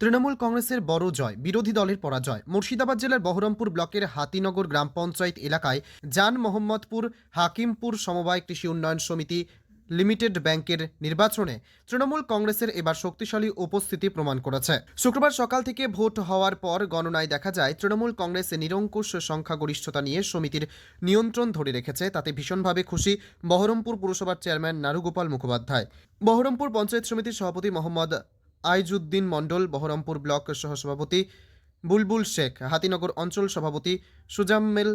তৃণমূল কংগ্রেসের বড় জয়, বিরোধী দলের পরাজয়। মুর্শিদাবাদ জেলার বহরমপুর ব্লকের হাতিনগর গ্রাম পঞ্চায়েত এলাকায় জান মোহাম্মদপুর হাকিমপুর সমবায় কৃষি উন্নয়ন সমিতি লিমিটেড ব্যাংকের নির্বাচনে তৃণমূল কংগ্রেসের এবার শক্তিশালী উপস্থিতি প্রমাণ করেছে। শুক্রবার সকাল থেকে ভোট হওয়ার পর গণনায় দেখা যায়, তৃণমূল কংগ্রেস নিরঙ্কুশ সংখ্যাগরিষ্ঠতা নিয়ে সমিতির নিয়ন্ত্রণ ধরে রেখেছে। তাতে ভীষণভাবে খুশি বহরমপুর পুরসভার চেয়ারম্যান নারুগোপাল মুখোপাধ্যায়। বহরমপুর পঞ্চায়েত সমিতির সভাপতি মোহাম্মদ আইজুদ্দিন মণ্ডল, বহরমপুর ব্লক সহসভাপতি বুলবুল শেখ, হাতিনগর অঞ্চল সভাপতি সুজাম্মেল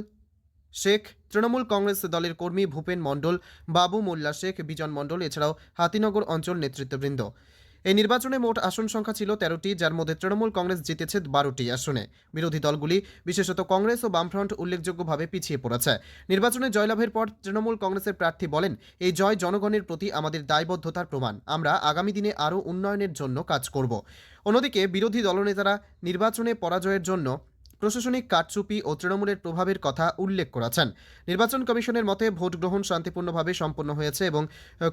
শেখ, তৃণমূল কংগ্রেস দলের কর্মী ভূপেন মণ্ডল, বাবু মোল্লা শেখ, বিজন মণ্ডল, এছাড়াও হাতিনগর অঞ্চল নেতৃত্ববৃন্দ। এই নির্বাচনে মোট আসন সংখ্যা ছিল তেরোটি, যার মধ্যে তৃণমূল কংগ্রেস জিতেছে বারোটি আসনে। বিরোধী দলগুলি, বিশেষত কংগ্রেস ও বামফ্রন্ট, উল্লেখযোগ্যভাবে পিছিয়ে পড়েছে। নির্বাচনে জয়লাভের পর তৃণমূল কংগ্রেসের প্রার্থী বলেন, এই জয় জনগণের প্রতি আমাদের দায়বদ্ধতার প্রমাণ। আমরা আগামী দিনে আরও উন্নয়নের জন্য কাজ করব। অন্যদিকে বিরোধী দলনেতারা, নির্বাচনে পরাজয়ের জন্য প্রশাসনিক কারচুপি ও তৃণমূলের প্রভাবের কথা উল্লেখ করেছেন। নির্বাচন কমিশনের মতে ভোট গ্রহণ শান্তিপূর্ণভাবে সম্পন্ন হয়েছে এবং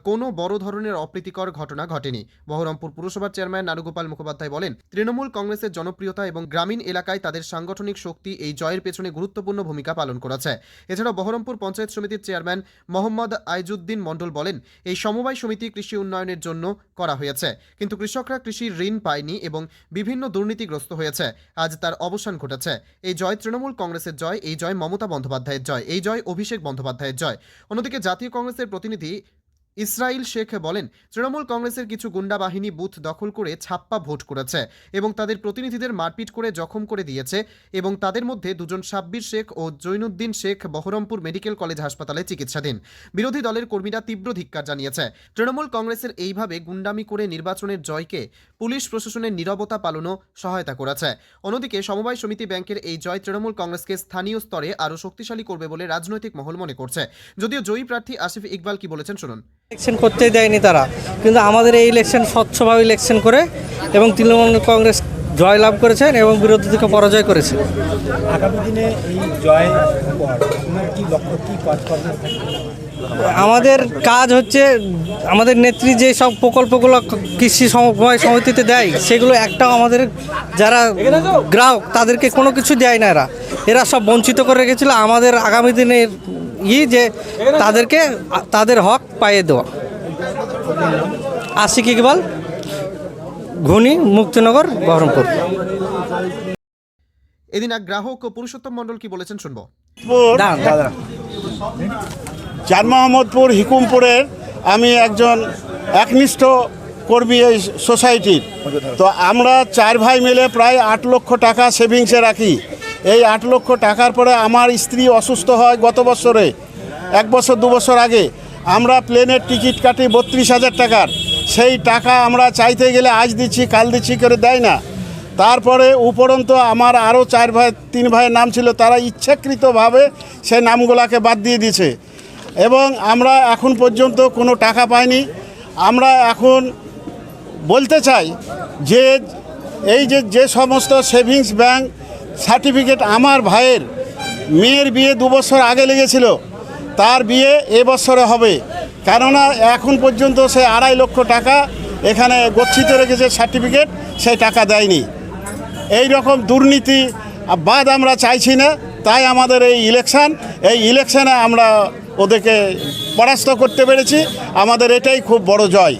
কোনো বড় ধরনের অপ্রীতিকর ঘটনা ঘটেনি। বহরমপুর পুরসভার চেয়ারম্যান নারুগোপাল মুখোপাধ্যায় বলেন, তৃণমূল কংগ্রেসের জনপ্রিয়তা এবং গ্রামীণ এলাকায় তাদের সাংগঠনিক শক্তি এই জয়ের পেছনে গুরুত্বপূর্ণ ভূমিকা পালন করেছে। এছাড়াও বহরমপুর পঞ্চায়েত সমিতির চেয়ারম্যান মোহাম্মদ আইজুদ্দিন মণ্ডল বলেন, এই সমবায় সমিতি কৃষি উন্নয়নের জন্য করা হয়েছে। কিন্তু কৃষকরা কৃষির ঋণ পায়নি এবং বিভিন্ন দুর্নীতিগ্রস্ত হয়েছে। আজ তার অবসান ঘটেছে। এই জয় তৃণমূল কংগ্রেসের জয়, এই জয় মমতা বন্দ্যোপাধ্যায়ের জয়, এই জয় অভিষেক বন্দ্যোপাধ্যায়ের জয়। অন্যদিকে জাতীয় কংগ্রেসের প্রতিনিধি ইসরাইল শেখ বলেন, তৃণমূল কংগ্রেসের কিছু গুন্ডা বাহিনী বুথ দখল করে ছাপ্পা ভোট করেছে এবং তাদের প্রতিনিধিদের মারপিট করে জখম করে দিয়েছে এবং তাদের মধ্যে দুজন সাব্বির শেখ ও জৈনুদ্দিন শেখ বহরমপুর মেডিকেল কলেজ হাসপাতালে চিকিৎসাধীন বিরোধী দলের কর্মীরা তীব্র ধিক্কার জানিয়েছে। তৃণমূল কংগ্রেসের এইভাবে গুন্ডামি করে নির্বাচনের জয়কে পুলিশ প্রশাসনের নীরবতা পালনও সহায়তা করেছে। অন্যদিকে সমবায় সমিতি ব্যাংকের এই জয় তৃণমূল কংগ্রেসকে স্থানীয় স্তরে আরও শক্তিশালী করবে বলে রাজনৈতিক মহল মনে করছে। যদিও জয়ী প্রার্থী আসিফ ইকবাল কি বলেছেন, শুনুন। ইলেকশন করতে দেয়নি তারা। কিন্তু আমাদের এই ইলেকশন স্বচ্ছভাবে ইলেকশন করে এবং তৃণমূল কংগ্রেস জয়লাভ করেছেন এবং বিরোধী বিরোধীদেরকে পরাজয় করেছে। আগামী দিনে এই জয় আপনার কি লক্ষ্য কি আমাদের কাজ হচ্ছে আমাদের নেত্রী যে সব প্রকল্পগুলো কৃষি সমবায় সমিতিতে দেয় সেগুলো একটাও আমাদের যারা গ্রাহক তাদেরকে কোনো কিছু দেয় না এরা। এরা সব বঞ্চিত করে রেখেছিল। আমাদের আগামী দিনের ই যে তাদেরকে তাদের হক পাইয়ে দেওয়া। আশিক ইকবাল ঘুনি মুক্তিনগর বহরমপুর। এদিন এক গ্রাহক ও পুরুষোত্তম মণ্ডল কি বলেছেন শুনব। চার মোহাম্মদপুর হিকুমপুরের আমি একজন একনিষ্ঠ কর্মী এই সোসাইটির। তো আমরা চার ভাই মিলে প্রায় আট লক্ষ টাকা সেভিংসে রাখি। এই আট লক্ষ টাকার পরে আমার স্ত্রী অসুস্থ হয় গত বছরে, এক বছর, দু বছর আগে। আমরা প্লেনের টিকিট কাটি বত্রিশ হাজার টাকার। সেই টাকা আমরা চাইতে গেলে আজ দিচ্ছি, কাল দিচ্ছি করে দেয় না। তারপরে উপরন্ত আমার আরও চার ভাই, তিন ভাইয়ের নাম ছিল, তারা ইচ্ছাকৃতভাবে সেই নামগুলোকে বাদ দিয়ে দিয়েছে। এবং আমরা এখন পর্যন্ত কোনো টাকা পাইনি। আমরা এখন বলতে চাই যে, এই যে যে সমস্ত সেভিংস ব্যাংক সার্টিফিকেট আমার ভাইয়ের মেয়ের বিয়ে দু বছর আগে লেগেছিল, তার বিয়ে এবছরে হবে। কেননা এখন পর্যন্ত সে আড়াই লক্ষ টাকা এখানে গচ্ছিত রেখেছে সার্টিফিকেট সেই টাকা দেয়নি। এই রকম দুর্নীতি বাদ আমরা চাইছি না, তাই আমাদের এই ইলেকশান, এই ইলেকশানে আমরা ওদেরকে পরাস্ত করতে পেরেছি। আমাদের এটাই খুব বড় জয়।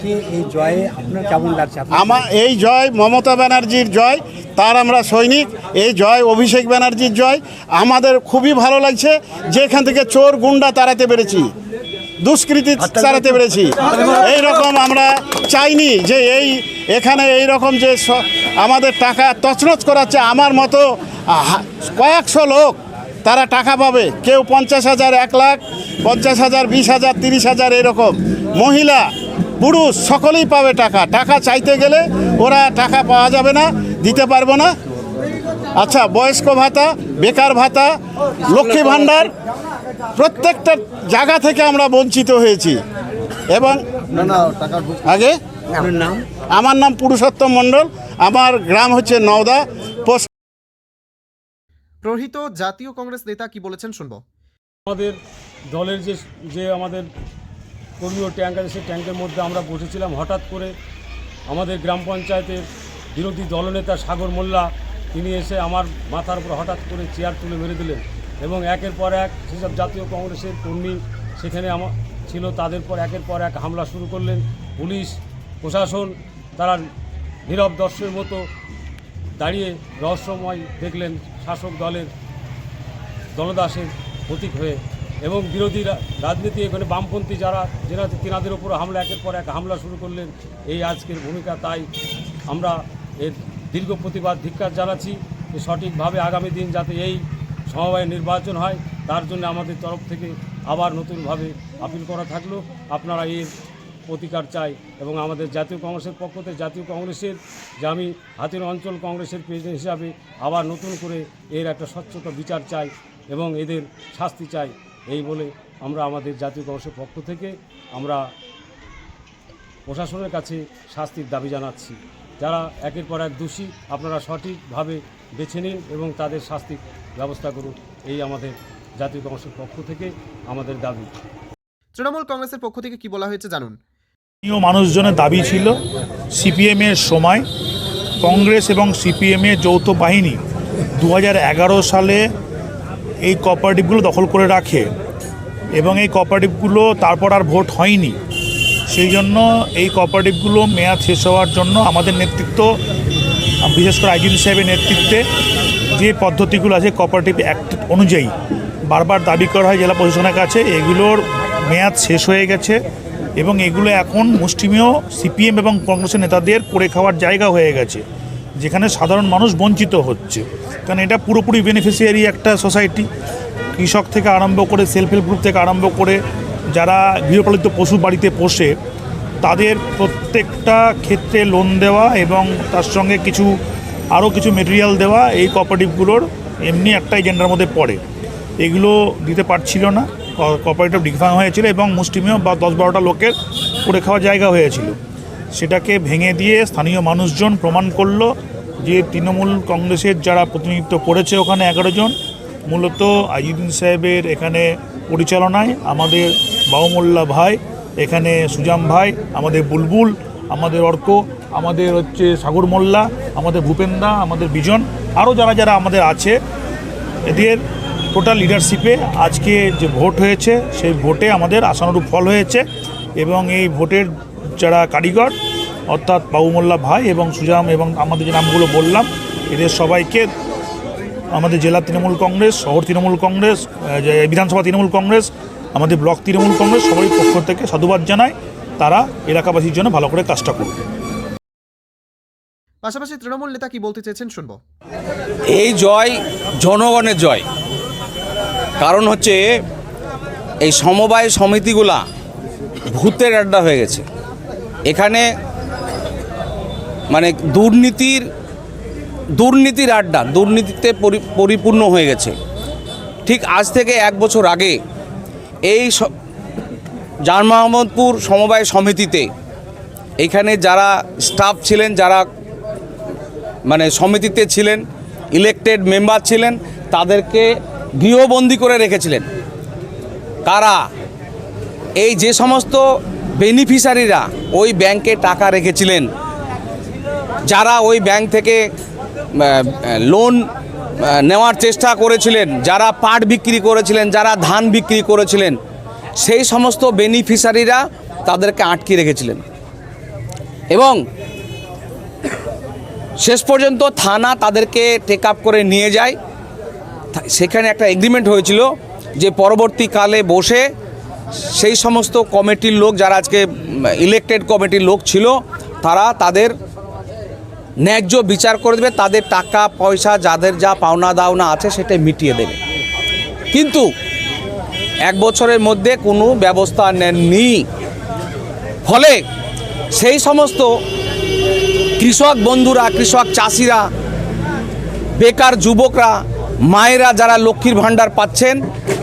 আজকে এই জয়ে আপনার কেমন লাগছে? আমার এই জয় মমতা ব্যানার্জির জয় তার আমরা সৈনিক এই জয় অভিষেক ব্যানার্জির জয়। আমাদের খুবই ভালো লাগছে যে এখান থেকে চোর গুন্ডা তাড়াতে পেরেছি দুষ্কৃতি তাড়াতে পেরেছি। এই রকম আমরা চাইনি যে এই এখানে এই রকম যে আমাদের টাকা তছনছ করাচ্ছে আমার মতো কয়েকশো লোক তারা টাকা পাবে। কেউ পঞ্চাশ হাজার এক লাখ পঞ্চাশ হাজার বিশ হাজার তিরিশ হাজার এরকম মহিলা পুরুষ সকলেই পাবে টাকা। টাকা চাইতে গেলে ওরা টাকা পাওয়া যাবে না দিতে পারব না। আচ্ছা বয়স্ক ভাতা বেকার ভাতা লক্ষ্মী ভাণ্ডার প্রত্যেকটা জায়গা থেকে আমরা বঞ্চিত হয়েছি। এবং আগে? আমার নাম পুরুষোত্তম মণ্ডল আমার গ্রাম হচ্ছে নওদা। পোস্ট প্রহিত জাতীয় কংগ্রেস নেতা কি বলেছেন শুনব। আমাদের দলের যে যে আমাদের কর্মী ও ট্যাঙ্ক আছে, সেই ট্যাঙ্কের মধ্যে আমরা বসেছিলাম। হঠাৎ করে আমাদের গ্রাম পঞ্চায়েতের বিরোধী দলনেতা সাগর মোল্লা, তিনি এসে আমার মাথার উপর হঠাৎ করে চেয়ার তুলে মেরে দিলেন এবং একের পর এক সেসব জাতীয় কংগ্রেসের কর্মী সেখানে আমার ছিল। তাদের পর একের পর এক হামলা শুরু করলেন পুলিশ, প্রশাসন। তারা নীরব দর্শের মতো দাঁড়িয়ে রহস্যময় দেখলেন শাসক দলের দলদাসের প্রতীক হয়ে এবং বিরোধী রাজনীতি এখানে বামপন্থী যারা যারা তিনাদের উপর হামলা, একের পর এক হামলা শুরু করলেন, এই আজকের ভূমিকা। তাই আমরা এর দীর্ঘ প্রতিবাদ, ধিক্কার জানাচ্ছি যে সঠিকভাবে আগামী দিন যাতে এই সমবায় নির্বাচন হয়। তার জন্য আমাদের তরফ থেকে আবার নতুনভাবে আপিল করা থাকল। আপনারা এর প্রতিকার চাই এবং আমাদের জাতীয় কংগ্রেসের পক্ষ থেকে জাতীয় কংগ্রেসের যে আমি হাতির অঞ্চল কংগ্রেসের প্রেসিডেন্ট হিসাবে আবার নতুন করে এর একটা স্বচ্ছতা বিচার চাই এবং এদের শাস্তি চাই। এই বলে আমরা আমাদের জাতীয় কংগ্রেসের পক্ষ থেকে আমরা প্রশাসনের কাছে শাস্তির দাবি জানাচ্ছি। যারা একের পর এক দোষী আপনারা সঠিকভাবে বেছে নিন এবং তাদের শাস্তির ব্যবস্থা করুন। এই আমাদের জাতীয় কংগ্রেসের পক্ষ থেকে আমাদের দাবি। তৃণমূল কংগ্রেসের পক্ষ থেকে কি বলা হয়েছে জানুন। স্থানীয় মানুষজনের দাবি ছিল সিপিএমের সময় কংগ্রেস এবং সিপিএমের যৌথ বাহিনী দু হাজার এগারো সালে এই কোঅপারেটিভগুলো দখল করে রাখে। এবং এই কোঅপারেটিভগুলো তারপর আর ভোট হয়নি। সেই জন্য এই কোঅপারেটিভগুলো মেয়াদ শেষ হওয়ার জন্য আমাদের নেতৃত্ব, বিশেষ করে আইজিন সাহেবের নেতৃত্বে যে পদ্ধতিগুলো আছে কোঅপারেটিভ অ্যাক্ট অনুযায়ী বারবার দাবি করা হয় জেলা প্রশাসনের কাছে, এগুলোর মেয়াদ শেষ হয়ে গেছে এবং এগুলো এখন মুষ্টিমেয় সিপিএম এবং কংগ্রেসের নেতাদের করে খাওয়ার জায়গা হয়ে গেছে। যেখানে সাধারণ মানুষ বঞ্চিত হচ্ছে। কারণ এটা পুরোপুরি বেনিফিশিয়ারি একটা সোসাইটি কৃষক থেকে আরম্ভ করে সেলফ হেল্প গ্রুপ থেকে আরম্ভ করে যারা গৃহপালিত পশু বাড়িতে পোষে, তাদের প্রত্যেকটা ক্ষেত্রে লোন দেওয়া এবং তার সঙ্গে কিছু, আরও কিছু মেটেরিয়াল দেওয়া এই কোঅপারেটিভগুলোর এমনি একটা এজেন্ডার মধ্যে পড়ে। এগুলো দিতে পারছিল না। কোঅপারেটিভ ডিফাং হয়েছিল এবং মুষ্টিমেয় বা দশ বারোটা লোকের করে খাওয়ার জায়গা হয়েছিল। সেটাকে ভেঙে দিয়ে স্থানীয় মানুষজন প্রমাণ করল যে তৃণমূল কংগ্রেসের যারা প্রতিনিধিত্ব করেছে ওখানে এগারো জন, মূলত আইজুদ্দিন সাহেবের এখানে পরিচালনায় আমাদের বাউমোল্লা ভাই, এখানে সুজাম ভাই, আমাদের বুলবুল, আমাদের অর্ক, আমাদের হচ্ছে সাগর মোল্লা, আমাদের ভূপেন্দা, আমাদের বিজন, আরও যারা যারা আমাদের আছে, এদের টোটাল লিডারশিপে আজকে যে ভোট হয়েছে, সেই ভোটে আমাদের আশানুরূপ ফল হয়েছে এবং এই ভোটের যারা কারিগর অর্থাৎ বাবু মোল্লা ভাই এবং সুজাম এবং আমাদের যে নামগুলো বললাম এদের সবাইকে আমাদের জেলা তৃণমূল কংগ্রেস শহর তৃণমূল কংগ্রেস যে বিধানসভা তৃণমূল কংগ্রেস আমাদের ব্লক তৃণমূল কংগ্রেস সবারই পক্ষ থেকে সাধুবাদ জানায় তারা এলাকাবাসীর জন্য ভালো করে কাজটা করবে পাশাপাশি তৃণমূল নেতা কি বলতে চেয়েছেন শুনব। এই জয় জনগণের জয়। কারণ হচ্ছে এই সমবায় সমিতিগুলা ভূতের আড্ডা হয়ে গেছে। এখানে মানে দুর্নীতির দুর্নীতির আড্ডা, দুর্নীতিতে পরি- পরিপূর্ণ হয়ে গেছে। ঠিক আজ থেকে এক বছর আগে এই জান মোহাম্মদপুর সমবায় সমিতিতে এখানে যারা স্টাফ ছিলেন, যারা মানে সমিতিতে ছিলেন ইলেকটেড মেম্বার ছিলেন, তাদেরকে গৃহবন্দী করে রেখেছিলেন। কারা? এই যে সমস্ত বেনিফিশিয়ারিরা ওই ব্যাংকে টাকা রেখেছিলেন যারা ওই ব্যাংক থেকে লোন নেওয়ার চেষ্টা করেছিলেন, যারা পাট বিক্রি করেছিলেন, যারা ধান বিক্রি করেছিলেন, সেই সমস্ত বেনিফিশিয়ারিরা তাদেরকে আটকে রেখেছিলেন। এবং শেষ পর্যন্ত থানা তাদেরকে টেক আপ করে নিয়ে যায়। সেখানে একটা এগ্রিমেন্ট হয়েছিল যে পরবর্তীকালে বসে সেই সমস্ত কমিটির লোক, যারা আজকে ইলেকটেড কমিটির লোক ছিল, তারা তাদের ন্যায্য বিচার করে দেবে, তাদের টাকা, পয়সা, যাদের যা পাওনা দাওনা আছে সেটা মিটিয়ে দেবে। কিন্তু এক বছরের মধ্যে কোনো ব্যবস্থা নেননি। ফলে সেই সমস্ত কৃষক বন্ধুরা, কৃষক চাষিরা, বেকার যুবকরা, মায়েরা যারা লক্ষ্মীর ভাণ্ডার পাচ্ছেন,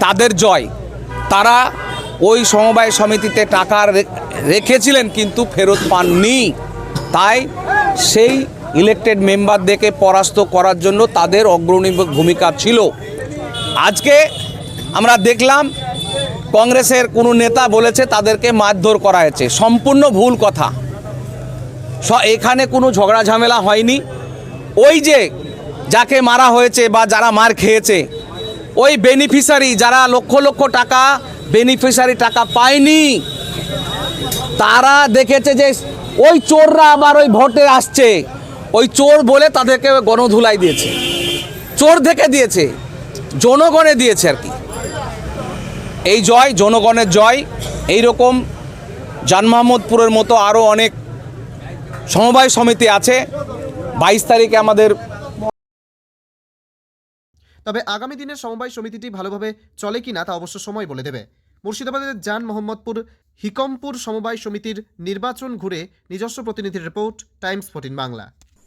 তাদের জয়। তারা ওই সমবায় সমিতিতে টাকা রেখেছিলেন কিন্তু ফেরত পাননি। তাই সেই ইলেকটেড মেম্বারদেরকে পরাস্ত করার জন্য তাদের অগ্রণী ভূমিকা ছিল। আজকে আমরা দেখলাম, কংগ্রেসের কোনো নেতা বলেছে তাদেরকে মারধর করা হয়েছে। সম্পূর্ণ ভুল কথা। এখানে কোনো ঝগড়া ঝামেলা হয়নি। ওই যে যাকে মারা হয়েছে বা যারা মার খেয়েছে, ওই বেনিফিশিয়ারি যারা লক্ষ লক্ষ টাকা বেনিফিশিয়ারি টাকা পায়নি, তারা দেখেছে যে ওই চোররা আবার ওই ভোটে আসছে। ওই চোর বলে তাদেরকে গণধুলাই দিয়েছে। চোর থেকে দিয়েছে, জনগণে দিয়েছে আর কি। এই জয়, জনগণের জয় এই রকম জান মোহাম্মদপুরের মতো আরও অনেক সমবায় সমিতি আছে। বাইশ তারিখে আমাদের তবে আগামী দিনের সমবায় সমিতিটি ভালোভাবে চলে কিনা তা অবশ্য সময় বলে দেবে। মুর্শিদাবাদের জান মোহাম্মদপুর হিকমপুর সমবায় সমিতির নির্বাচন ঘুরে নিজস্ব প্রতিনিধির রিপোর্ট, টাইমস ফোর্টিন বাংলা।